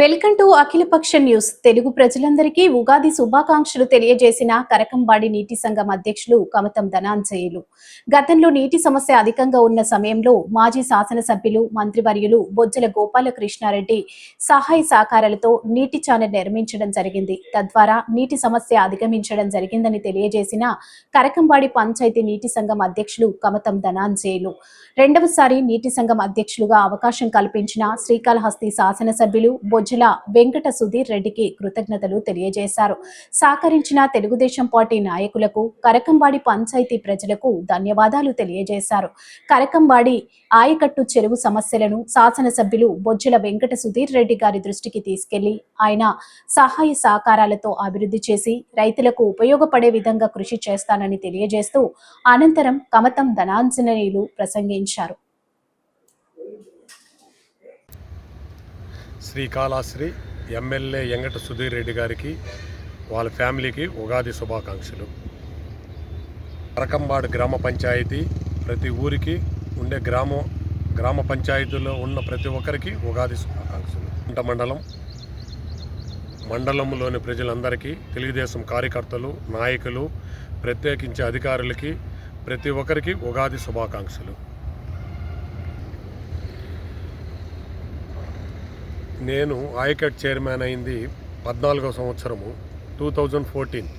Welcome to Akhilapaksha news. Telugu ప్రజలందరికీ ఉగాది శుభాకాంక్షలు తెలియజేసిన కరకంబాడి నీటి సంఘం అధ్యక్షులు కమతం ధనాంజయులు. గతంలో నీటి సమస్య అధికంగా ఉన్న సమయంలో మాజీ శాసనసభ్యులు మంత్రివర్యులు బొజ్జల గోపాలకృష్ణారెడ్డి సహాయ సహకారాలతో నీటి ఛానల్ నిర్మించడం జరిగింది. తద్వారా నీటి సమస్య అధిగమించడం జరిగిందని తెలియజేసిన కరకంబాడి పంచాయతీ నీటి సంఘం అధ్యక్షులు కమతం ధనాంజయులు. రెండవసారి నీటి సంఘం అధ్యక్షులుగా అవకాశం కల్పించిన శ్రీకాళహస్తి శాసనసభ్యులు బొజ్జల వెంకట సుధీర్ రెడ్డికి కృతజ్ఞతలు తెలియజేశారు. సహకరించిన తెలుగుదేశం పార్టీ నాయకులకు కరకంబాడి పంచాయతీ ప్రజలకు ధన్యవాదాలు తెలియజేశారు. కరకంబాడి ఆయకట్టు చెరువు సమస్యలను శాసనసభ్యులు బొజ్జల వెంకట సుధీర్ రెడ్డి గారి దృష్టికి తీసుకెళ్ళి ఆయన సహాయ సహకారాలతో అభివృద్ధి చేసి రైతులకు ఉపయోగపడే విధంగా కృషి చేస్తానని తెలియజేస్తూ అనంతరం కమతం ధనాంజనేయులు ప్రసంగించారు. శ్రీకాళాశ్రీ ఎమ్మెల్యే ఎంగట సుధీర్ రెడ్డి గారికి వాళ్ళ ఫ్యామిలీకి ఉగాది శుభాకాంక్షలు. అరకంబాడు గ్రామ పంచాయతీ ప్రతి ఊరికి ఉండే గ్రామం గ్రామ పంచాయతీలో ఉన్న ప్రతి ఒక్కరికి ఉగాది శుభాకాంక్షలు. ఇంట మండలం మండలంలోని ప్రజలందరికీ తెలుగుదేశం కార్యకర్తలు నాయకులు ప్రత్యేకించి అధికారులకి ప్రతి ఒక్కరికి ఉగాది శుభాకాంక్షలు. నేను ఆయకట్ చైర్మన్ అయింది పద్నాలుగో సంవత్సరము టూ థౌజండ్ ఫోర్టీన్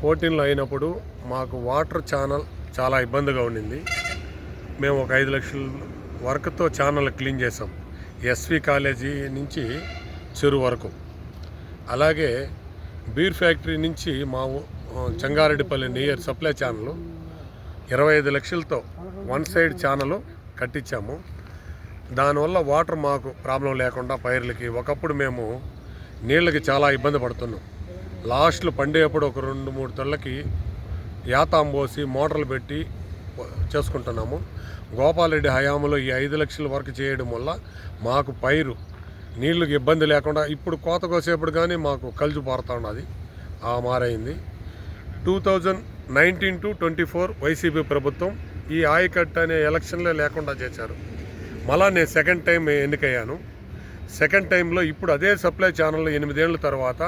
ఫోర్టీన్లో అయినప్పుడు మాకు వాటర్ ఛానల్ చాలా ఇబ్బందిగా ఉండింది. మేము ఒక ఐదు లక్షల వర్క్తో ఛానల్ క్లీన్ చేసాం ఎస్వి కాలేజీ నుంచి చెరువు వరకు. అలాగే బీర్ ఫ్యాక్టరీ నుంచి మా చంగారెడ్డిపల్లి నియర్ సప్లై ఛానల్ ఇరవై ఐదు లక్షలతో వన్ సైడ్ ఛానల్ కట్టించాము. దానివల్ల వాటర్ మాకు ప్రాబ్లం లేకుండా పైర్లకి ఒకప్పుడు మేము నీళ్ళకి చాలా ఇబ్బంది పడుతున్నాం. లాస్ట్లో పండేప్పుడు ఒక రెండు మూడు తొళ్ళకి యాతాం పోసి మోటార్లు పెట్టి చేసుకుంటున్నాము. గోపాలరెడ్డి హయాంలో ఈ ఐదు లక్షల వరకు చేయడం వల్ల మాకు పైరు నీళ్ళకి ఇబ్బంది లేకుండా ఇప్పుడు కోత కోసేప్పుడు కానీ మాకు కలిసి పారుతా ఉన్నది. ఆ మారైంది. Two thousand nineteen to twenty four YCP ప్రభుత్వం ఈ ఆయకట్ అనే ఎలక్షన్లే లేకుండా చేశారు. మళ్ళా నేను సెకండ్ టైం ఎన్నికయ్యాను. సెకండ్ టైంలో ఇప్పుడు అదే సప్లై ఛానల్ ఎనిమిదేళ్ళ తర్వాత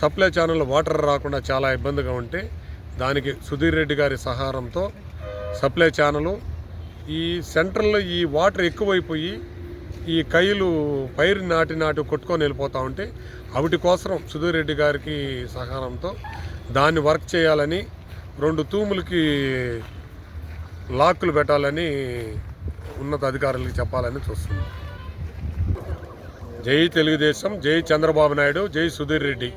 సప్లై ఛానల్ వాటర్ రాకుండా చాలా ఇబ్బందిగా ఉంటే దానికి సుధీర్ రెడ్డి గారి సహారంతో సప్లై ఛానలు ఈ సెంట్రల్లో ఈ వాటర్ ఎక్కువైపోయి ఈ కైలు పైరు నాటి నాటి కొట్టుకొని వెళ్ళిపోతూ ఉంటే అవిటి కోసం సుధీర్ రెడ్డి గారికి సహారంతో దాన్ని వర్క్ చేయాలని రెండు తూములకి లాక్కులు పెట్టాలని ఉన్నత అధికారులకు చెప్పాలని చూస్తున్నాం. జై తెలుగుదేశం జై చంద్రబాబు నాయుడు జై సుధీర్ రెడ్డి.